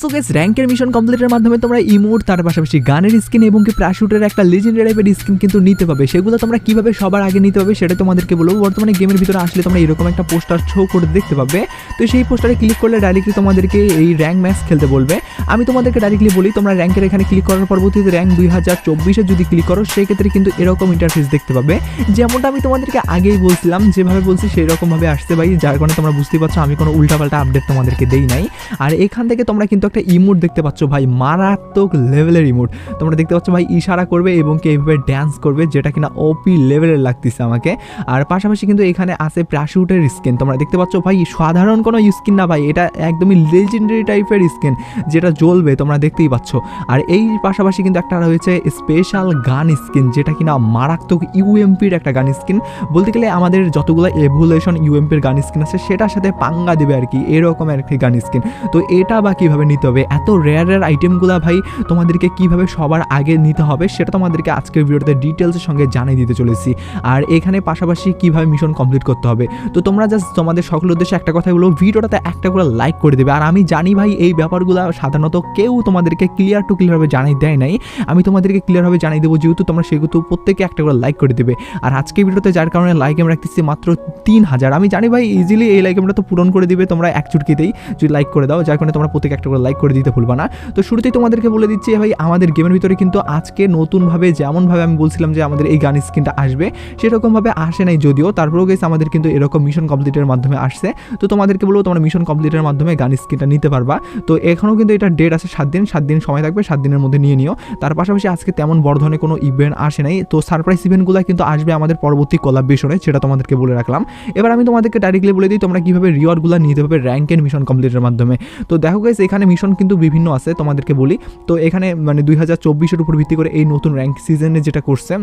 So guess র্যাঙ্কের mission কমপ্লিটের মাধ্যমে তোমরা ইমোট তার পাশাপাশি গানের স্কিন এবং কি প্যারাশুটের একটা লেজেন্ডারি টাইপের স্কিন কিন্তু নিতে পাবে। সেগুলো তোমরা কীভাবে সবার আগে নিতে পাবে সেটা তোমাদেরকে বলব। বর্তমানে গেমের ভিতরে আসলে তোমরা এরকম একটা পোস্টার শো করে দেখতে পাবে। তো সেই পোস্টারে ক্লিক করলে ডাইরেক্টলি তোমাদেরকে এই র্যাঙ্ক ম্যাচ খেলতে বলবে। আমি তোমাদেরকে ডাইরেক্টলি বলি, তোমরা র্যাঙ্কের এখানে ক্লিক করার পরবর্তীতে র্যাঙ্ক দুই হাজার চব্বিশে যদি ক্লিক করো, সেক্ষেত্রে কিন্তু এরকম ইন্টারফেস দেখতে পাবে। যেমনটা আমি তোমাদেরকে আগেই বলছিলাম, যেভাবে বলছি সেই রকমভাবে আসতে ভাই যার কারণে তোমরা বুঝতেই পারছ, আমি কোনো উল্টাপাল্টা আপডেট তোমাদেরকে দেই নাই। আর এখান থেকে তোমরা কিন্তু একটা ইমোট দেখতে পাচ্ছ ভাই, মারাত্মক লেভেলের ইমোট তোমরা দেখতে পাচ্ছ ভাই, ইশারা করবে এবং কি এইভাবে ড্যান্স করবে, যেটা কিনা ওপি লেভেলের লাগতেছে আমাকে। আর পাশাপাশি কিন্তু এখানে আছে প্যারাশুটের স্কিন তোমরা দেখতে পাচ্ছ ভাই, সাধারণ কোনো স্কিন না ভাই, এটা একদমই লেজেন্ডারি টাইপের স্কিন যেটা জ্বলবে, তোমরা দেখতেই পাচ্ছ। আর এই পাশাপাশি কিন্তু একটা রয়েছে স্পেশাল গান স্কিন যেটা কিনা মারাত্মক ইউএমপির একটা গান স্কিন বলতে গেলে আমাদের যতগুলো এভুলেশন ইউএমপির গান স্কিন আছে, সেটার সাথে পাঙ্গা দেবে আর কি এরকম একটি গান স্কিন তো এটা বা কীভাবে হবে। এত রেয়ার রেয়ার আইটেমগুলো ভাই, তোমাদেরকে কীভাবে সবার আগে নিতে হবে সেটা তোমাদেরকে আজকের ভিডিওতে ডিটেলসের সঙ্গে জানিয়ে দিতে চলেছি। আর এখানে পাশাপাশি কীভাবে মিশন কমপ্লিট করতে হবে। তো তোমরা জাস্ট তোমাদের সকল উদ্দেশ্যে একটা কথা বলো, ভিডিওটাতে একটা করে লাইক করে দেবে। আর আমি জানি ভাই, এই ব্যাপারগুলো সাধারণত কেউ তোমাদেরকে ক্লিয়ার টু ক্লিয়ারভাবে জানাই দেয় নাই। আমি তোমাদেরকে ক্লিয়ারভাবে জানিয়ে দেবো, যেহেতু তোমরা সেহেতু প্রত্যেকে একটা করে লাইক করে দেবে। আর আজকে ভিডিওতে যার কারণে লাইক আমি রাখতেছি মাত্র তিন হাজার। আমি জানি ভাই ইজিলি এই লাইক আমরা তো পূরণ করে দিবে, তোমরা এক চুটকিতেই যদি লাইক করে দাও, যার কারণে তোমরা প্রত্যেক একটা করে লাইক করে দিতে ভুলবা না। তো শুরুতেই তোমাদেরকে বলে দিচ্ছি ভাই, আমাদের গেমের ভিতরে কিন্তু আজকে নতুনভাবে, যেমনভাবে আমি বলছিলাম যে আমাদের এই গান স্কিনটা আসবে, সেরকমভাবে আসে নাই যদিও। তারপরেও গেছে আমাদের কিন্তু এরকম মিশন কমপ্লিটের মাধ্যমে আসছে। তো তোমাদেরকে বলব, তোমরা মিশন কমপ্লিটের মাধ্যমে গান স্কিনটা নিতে পারবা। তো এখনও কিন্তু এটা ডেট আছে সাত দিন সাত দিন সময় থাকবে, সাত দিনের মধ্যে নিয়ে নিও। তার পাশাপাশি আজকে তেমন বড় ধরনের কোনো ইভেন্ট আসে নাই। তো সারপ্রাইজ ইভেন্টগুলো কিন্তু আসবে আমাদের পরবর্তী কোলাবরেশনে সেটা তোমাদেরকে বলে রাখলাম। এবার আমি তোমাদেরকে ডাইরেক্টলি বলে দিই, তোমরা কীভাবে রিওয়ার্ডগুলো নিতে পারবে এন্ড মিশন কমপ্লিটের মাধ্যমে। তো দেখো গাইস এখানে মিশন কিন্তু বিভিন্ন আছে, তোমাদেরকে বলি। তো এখানে মানে দুই হাজার চব্বিশের উপর ভিত্তি করে এই নতুন র্যাঙ্ক সিজনে যেটা করছে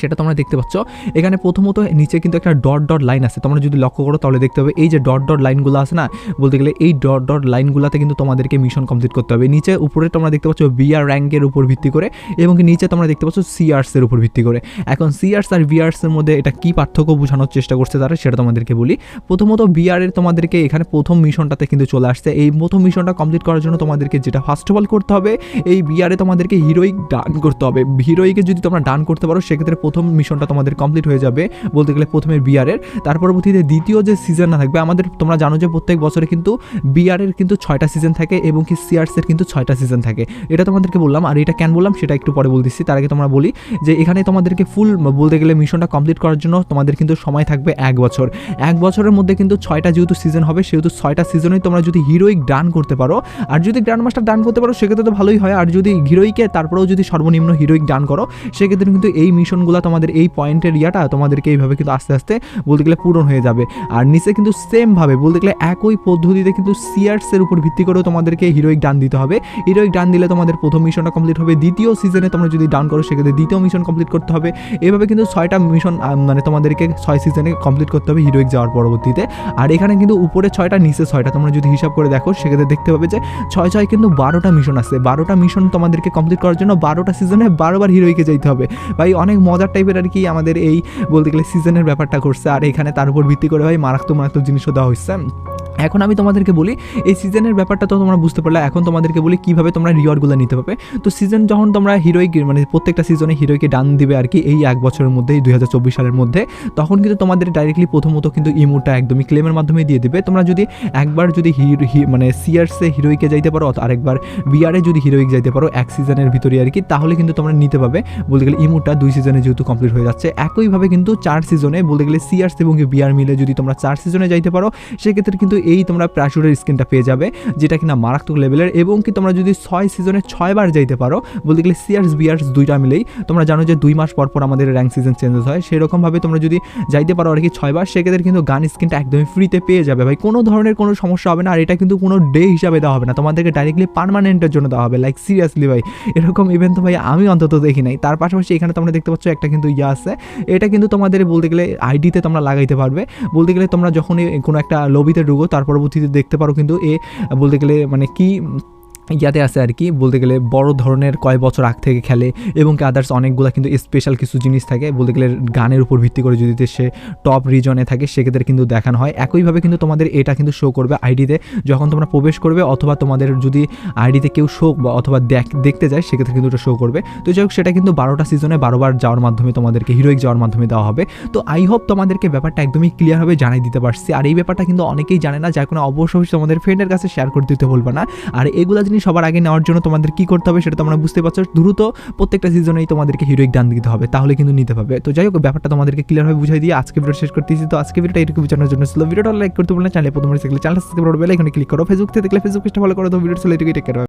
সেটা তোমরা দেখতে পাচ্ছ। এখানে প্রথমত নিচে কিন্তু একটা ডট ডট লাইন আছে। তোমরা যদি লক্ষ্য করো তাহলে দেখতে হবে এই যে ডট ডট লাইনগুলো আছে না, বলতে গেলে এই ডট ডট লাইনগুলোতে কিন্তু তোমাদেরকে মিশন কমপ্লিট করতে হবে। নিচে উপরে তোমরা দেখতে পাচ্ছ বিআর র্যাঙ্কের উপর ভিত্তি করে এবং নিচে তোমরা দেখতে পাচ্ছ সিআরসের উপর ভিত্তি করে। এখন সিআরস আর বিআরসের মধ্যে এটা কি পার্থক্য বোঝানোর চেষ্টা করছে তারা সেটা তোমাদেরকে বলি। প্রথমত বিআরের তোমাদেরকে এখানে প্রথম মিশনটাতে কিন্তু চলে আসছে। এই প্রথম মিশনটা কমপ্লিট করার জন্য তোমাদেরকে যেটা ফার্স্ট অফ অল করতে হবে, এই বিআরে তোমাদেরকে হিরোইক ডান করতে হবে। হিরোইকে যদি তোমরা ডান করতে পারো, সেক্ষেত্রে প্রথম মিশনটা তোমাদের কমপ্লিট হয়ে যাবে, বলতে গেলে প্রথমে বিয়ারের তার পরবর্তীতে দ্বিতীয় যে সিজন না থাকবে, আমাদের তোমরা জানো যে প্রত্যেক বছরে কিন্তু বিয়ারের কিন্তু ছয়টা সিজন থাকে এবং কি সিআরসের কিন্তু ছয়টা সিজন থাকে। এটা তোমাদেরকে বললাম, আর এটা কেন বললাম সেটা একটু পরে বলতেছি। তার আগে তোমরা বলি যে এখানে তোমাদেরকে ফুল বলতে গেলে মিশনটা কমপ্লিট করার জন্য তোমাদের কিন্তু সময় থাকবে এক বছর। এক বছরের মধ্যে কিন্তু ছয়টা যেহেতু সিজন হবে, সেহেতু ছয়টা সিজনেই তোমরা যদি হিরোইক ডান করতে পারো, আর যদি গ্র্যান্ড মাস্টার ডান করতে পারো, সেক্ষেত্রে তো ভালোই হয়। আর যদি হিরোইকে তারপরেও যদি সর্বনিম্ন হিরোইক ডান করো, সেক্ষেত্রে কিন্তু এই মিশনগুলো তোমাদের এই পয়েন্টের ইয়াটা তোমাদেরকে এইভাবে কিন্তু আস্তে আস্তে বলতে গেলে পূরণ হয়ে যাবে। আর নিচে কিন্তু সেমভাবে বলতে গেলে একই পদ্ধতিতে কিন্তু সিয়ার্সের উপর ভিত্তি করেও তোমাদেরকে হিরোইক ডান দিতে হবে। হিরোইক ডান দিলে তোমাদের প্রথম মিশনটা কমপ্লিট হবে। দ্বিতীয় সিজনে তোমরা যদি ডান করো, সেক্ষেত্রে দ্বিতীয় মিশন কমপ্লিট করতে হবে। এভাবে কিন্তু ছয়টা মিশন মানে তোমাদেরকে ছয় সিজনে কমপ্লিট করতে হবে হিরোইক যাওয়ার পরবর্তীতে। আর এখানে কিন্তু উপরে ছয়টা, নিচে ছয়টা, তোমরা যদি হিসাব করে দেখো, সেক্ষেত্রে দেখতে পাবে যে ছয় ছয় কিন্তু বারোটা মিশন আছে। বারোটা মিশন তোমাদেরকে কমপ্লিট করার জন্য বারোটা সিজনে বারোবার হিরোইকে যেতে হবে। ভাই, অনেক মজার টাইপের আর কি আমাদের এই বলতে গেলে সিজনের ব্যাপারটা করছে আর এখানে তার উপর ভিত্তি করে ভাই মারাত্মক মারাত্মক জিনিসও দেওয়া হচ্ছে এখন আমি তোমাদেরকে বলি, এই সিজনের ব্যাপারটা তো তোমরা বুঝতে পারলে, এখন তোমাদেরকে বলি কীভাবে তোমরা রিওয়ার্ডগুলো নিতে পারবে তো সিজন যখন তোমরা হিরোইক মানে প্রত্যেকটা সিজনে হিরোইকে ডান দিবে আর কি এই এক বছরের মধ্যে দুই হাজার চব্বিশ সালের মধ্যে, তখন কিন্তু তোমাদের ডাইরেক্টলি প্রথমত কিন্তু ইমোটা একদমই ক্লেমের মাধ্যমে দিয়ে দিবে। তোমরা যদি একবার যদি মানে সিয়ার্সে হিরোইকে যাইতে পারো আরেকবার বিয়ারে যদি হিরোইক যাইতে পারো, এক সিজনের ভিতরে আর কি তাহলে কিন্তু তোমরা নিতে পাবে বলতে গেলে ইমোটা দুই সিজনে যেহেতু কমপ্লিট হয়ে যাচ্ছে, একইভাবে কিন্তু চার সিজনে বলতে গেলে সিয়ার্স এবং বিয়ার মিলে যদি তোমরা চার সিজনে যাইতে পারো, সেক্ষেত্রে কিন্তু এই তোমরা প্রাশুরের স্কিনটা পেয়ে যাবে, যেটা কিনা মারাত্মক লেভেলের এবং কি তোমরা যদি ছয় সিজনে ছয়বার যাইতে পারো, বলতে গেলে সিয়ার্স বিয়ার্স দুইটা মিলেই তোমরা জানো যে দুই মাস পর পর আমাদের র্যাঙ্ক সিজন চেঞ্জেস হয়। সেরকমভাবে তোমরা যদি যাইতে পারো আর কি ছয়বার, সেক্ষেত্রে কিন্তু গান স্কিনটা একদমই ফ্রিতে পেয়ে যাবে ভাই। কোনো ধরনের কোনো সমস্যা হবে না আর এটা কিন্তু কোনো ডে হিসাবে দেওয়া হবে না। তোমাদেরকে ডাইরেক্টলি পারমানেন্টের জন্য দেওয়া হবে লাইক সিরিয়াসলি ভাই। এরকম ইভেন্ট তো ভাই আমি অন্তত দেখি নাই। তার পাশাপাশি এখানে তোমরা দেখতে পাচ্ছ একটা কিন্তু ইয়ে আছে। এটা কিন্তু তোমাদের বলতে গেলে আইডিতে তোমরা লাগাইতে পারবে। বলতে গেলে তোমরা যখনই কোনো একটা লবিতে ঢুকো তার পরবর্তীতে দেখতে পারো কিন্তু এ বলতে গেলে মানে কি ইয়াতে আছে আর কি, বলতে গেলে বড় ধরনের কয় বছর আগ থেকে খেলে এবং কি আদার্স অনেকগুলো কিন্তু স্পেশাল কিছু জিনিস থাকে, বলতে গেলে গানের উপর ভিত্তি করে যদি সে টপ রিজনে থাকে, সেক্ষেত্রে কিন্তু দেখানো হয়। একইভাবে কিন্তু তোমাদের এটা কিন্তু শো করবে আইডিতে যখন তোমরা প্রবেশ করবে অথবা তোমাদের যদি আইডিতে কেউ শো বা অথবা দেখ, দেখতে যায়, সেক্ষেত্রে কিন্তু ওটা শো করবে। তো যাই হোক, সেটা কিন্তু বারোটা সিজনে বারোবার যাওয়ার মাধ্যমে তোমাদেরকে হিরোইক যাওয়ার মাধ্যমে দেওয়া হবে। তো আই হোপ তোমাদেরকে ব্যাপারটা একদমই ক্লিয়ারভাবে জানাই দিতে পারছি। আর এই ব্যাপারটা কিন্তু অনেকেই জানে না, যার কোনো অবশ্যই তোমাদের ফ্রেন্ডের কাছে শেয়ার করে দিতে বলবে না। আর এগুলো জিনিস সবার আগে নেওয়ার জন্য তোমাদের কী করতে হবে সেটা তোমরা বুঝতে পারছ। দ্রুত প্রত্যেকটা সিজনেই তোমাদেরকে হিরোইক ডান দিতে হবে, তাহলে কিন্তু নিতে পারবে। তো যাই হোক, ব্যাপারটা তোমাদেরকে ক্লিয়ারভাবে বুঝাই দিয়ে আজকে ভিডিও শেষ করতেছি। তো আজকে ভিডিওটা এরকম বোঝানোর জন্য ছিল। ভিডিওটা লাইক করতে বললে চ্যানেল প্রথমে চ্যানেল সাবস্ক্রাইব করবে এখানে ক্লিক করো ফেসবুক থেকে দেখলে ফেসবুক পেজটা ফলো করো। তো ভিডিও ছিল, এটুকুই টেক